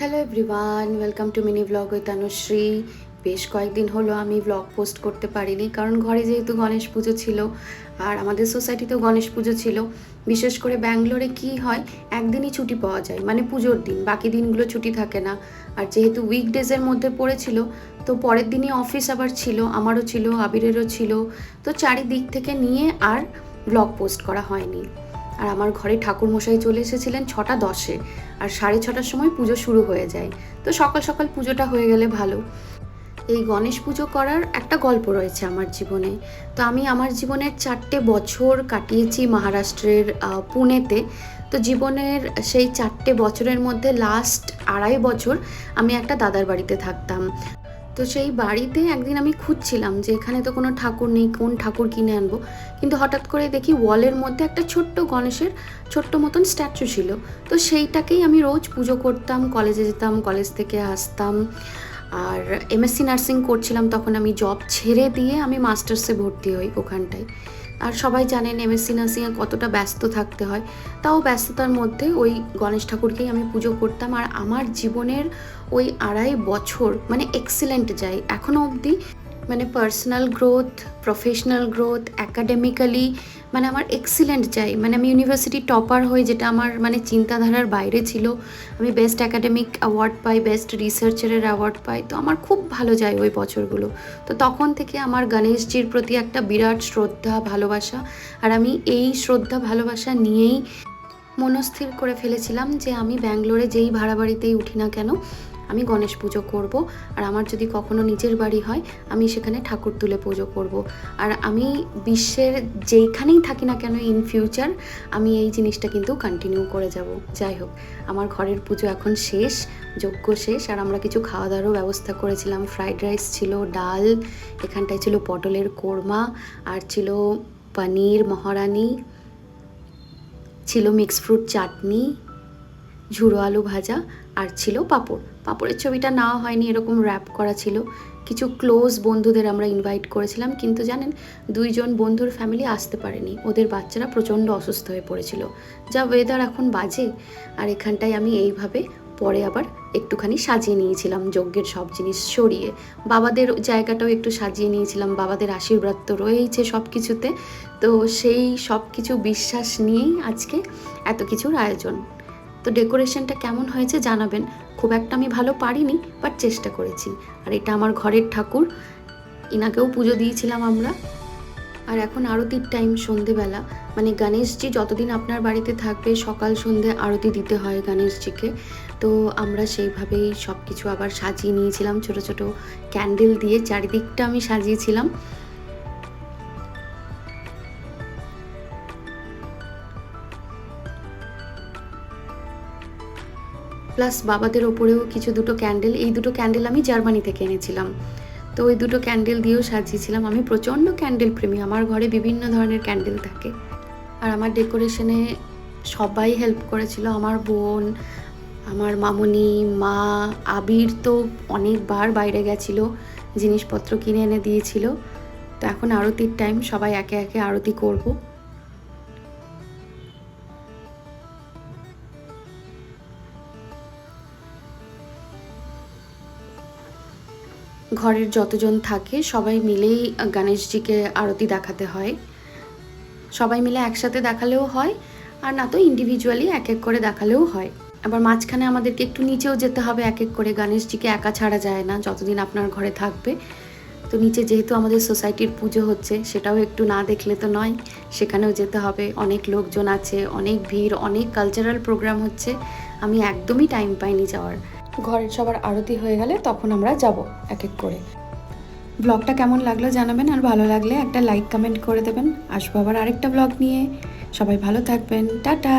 Hello everyone welcome to mini blog with Anushree বেশ কয়েকদিন হলো আমি ব্লগ পোস্ট করতে পারিনি, কারণ ঘরে যেহেতু গণেশ পুজো ছিল, আর আমাদের সোসাইটিতেও গণেশ পুজো ছিল, বিশেষ করে ব্যাঙ্গালোরে কি হয়, একদিনই ছুটি পাওয়া যায় মানে পুজোর দিন, বাকি দিনগুলো ছুটি থাকে না। আর যেহেতু উইকডেজের মধ্যে পড়েছিল, তো পরের দিনই অফিস আবার ছিল, আমারও ছিল, আবিরেরও ছিল, তো চারিদিক থেকে নিয়ে আর ব্লগ পোস্ট করা হয়নি। আর আমার ঘরে ঠাকুর মশাই চলে এসেছিলেন ছটা দশে, আর সাড়ে ছটার সময় পুজো শুরু হয়ে যায়। তো সকাল সকাল পুজোটা হয়ে গেলে ভালো। এই গণেশ পুজো করার একটা গল্প রয়েছে আমার জীবনে। তো আমি আমার জীবনের চারটে বছর কাটিয়েছি মহারাষ্ট্রের পুনেতে। তো জীবনের সেই চারটে বছরের মধ্যে লাস্ট আড়াই বছর আমি একটা দাদার বাড়িতে থাকতাম। তো সেই বাড়িতে একদিন আমি খুঁজছিলাম যে এখানে তো কোনো ঠাকুর নেই, কোন ঠাকুর কিনে আনব। কিন্তু হঠাৎ করে দেখি ওয়ালের মধ্যে একটা ছোট্ট গণেশের ছোট্ট মতন স্ট্যাচু ছিল। তো সেইটাকেই আমি রোজ পুজো করতাম, কলেজে যেতাম, কলেজ থেকে আসতাম। আর এমএসসি নার্সিং করছিলাম, তখন আমি জব ছেড়ে দিয়ে আমি মাস্টার্সে ভর্তি হই ওখানটায়। আর সবাই জানেন এমএসসি নার্সিংয়ে কতটা ব্যস্ত থাকতে হয়। তাও ব্যস্ততার মধ্যে ওই গণেশ ঠাকুরকেই আমি পুজো করতাম। আর আমার জীবনের ওই আড়াই বছর মানে এক্সিলেন্ট যাই এখনও অবধি মানে personal growth professional growth academically মানে আমার এক্সিলেন্ট চাই। মানে আমি ইউনিভার্সিটি টপার হই, যেটা আমার মানে চিন্তাধারার বাইরে ছিল। আমি বেস্ট অ্যাকাডেমিক অ্যাওয়ার্ড পাই বেস্ট রিসার্চারের অ্যাওয়ার্ড পাই। তো আমার খুব ভালো যায় ওই বছরগুলো। তো তখন থেকে আমার গণেশজির প্রতি একটা বিরাট শ্রদ্ধা, ভালোবাসা। আর আমি এই শ্রদ্ধা, ভালোবাসা নিয়েই মনস্থির করে ফেলেছিলাম যে আমি ব্যাঙ্গালোরে যেই ভাড়া বাড়িতেই উঠি না কেন আমি গণেশ পুজো করব। আর আমার যদি কখনো নিজের বাড়ি হয়, আমি সেখানে ঠাকুর তুলে পুজো করব। আর আমি বিশ্বের যেইখানেই থাকি না কেন ইন ফিউচার আমি এই জিনিসটা কিন্তু কন্টিনিউ করে যাব। যাই হোক, আমার ঘরের পুজো এখন শেষ, যজ্ঞ শেষ, আর আমরা কিছু খাওয়া দাওয়ারও ব্যবস্থা করেছিলাম। ফ্রাইড রাইস ছিল, ডাল, এখানটায় ছিল পটলের কোরমা, আর ছিল পনির, মহারানি, ছিল মিক্স ফ্রুট চাটনি। ঝুড়ো আলু ভাজা আর ছিল পাঁপড়। পাঁপড়ের ছবিটা নেওয়া হয়নি, এরকম র্যাপ করা ছিল। কিছু ক্লোজ বন্ধুদের আমরা ইনভাইট করেছিলাম, কিন্তু জানেন, দুইজন বন্ধুর ফ্যামিলি আসতে পারেনি। ওদের বাচ্চারা প্রচণ্ড অসুস্থ হয়ে পড়েছিল। যা ওয়েদার এখন বাজে। আর এখানটায় আমি এইভাবে পরে আবার একটুখানি সাজিয়ে নিয়েছিলাম, যজ্ঞের সব জিনিস সরিয়ে। বাবাদের জায়গাটাও একটু সাজিয়ে নিয়েছিলাম, বাবাদের আশীর্বাদ তো রয়েইছে সব কিছুতে তো সেই সব কিছু বিশ্বাস নিয়েই আজকে এত কিছুর আয়োজন। তো ডেকোরেশনটা কেমন হয়েছে জানাবেন। খুব একটা আমি ভালো পারিনি, বাট চেষ্টা করেছি। আর এটা আমার ঘরের ঠাকুর, ইনাকেও পুজো দিয়েছিলাম আমরা। আর এখন আরতির টাইম সন্ধেবেলা। মানে গণেশজি যতদিন আপনার বাড়িতে থাকবে, সকাল সন্ধে আরতি দিতে হয় গণেশজিকে। তো আমরা সেইভাবেই সব কিছু আবার সাজিয়ে নিয়েছিলাম, ছোট ছোট ক্যান্ডেল দিয়ে চারিদিকটা আমি সাজিয়েছিলাম। প্লাস বাবাদের ওপরেও কিছু দুটো ক্যান্ডেল, এই দুটো ক্যান্ডেল আমি জার্মানি থেকে এনেছিলাম। তো ওই দুটো ক্যান্ডেল দিয়েও সাজিয়েছিলাম। আমি প্রচণ্ড ক্যান্ডেল প্রেমী। আমার ঘরে বিভিন্ন ধরনের ক্যান্ডেল থাকে। আর আমার ডেকোরেশনে সবাই হেল্প করেছিল। আমার বোন, আমার মামুনি, মা, আবির তো অনেকবার বাইরে গেছিল, জিনিসপত্র কিনে এনে দিয়েছিল। তো এখন আরতির টাইম সবাই একে একে আরতি করব। ঘরের যতজন থাকে, সবাই মিলেই গণেশজিকে আরতি দেখাতে হয়। সবাই মিলে একসাথে দেখালেও হয়, আর না তো ইন্ডিভিজুয়ালি এক এক করে দেখালেও হয়। আবার মাঝখানে আমাদেরকে একটু নিচেও যেতে হবে, এক এক করে। গণেশজিকে একা ছাড়া যায় না, যতদিন আপনার ঘরে থাকবে। তো নিচে যেহেতু আমাদের সোসাইটির পুজো হচ্ছে, সেটাও একটু না দেখলে তো নয়, সেখানেও যেতে হবে। অনেক লোকজন আছে, অনেক ভিড়, অনেক কালচারাল প্রোগ্রাম হচ্ছে। আমি একদমই টাইম পাইনি যাওয়ার। ঘরের সবার আরতি হয়ে গেলে তখন আমরা যাব এক এক করে। ব্লগটা কেমন লাগল জানাবেন আর ভালো লাগলে একটা লাইক, কমেন্ট করে দেবেন। আসব আবার আরেকটা ব্লগ নিয়ে। সবাই ভালো থাকবেন। টাটা!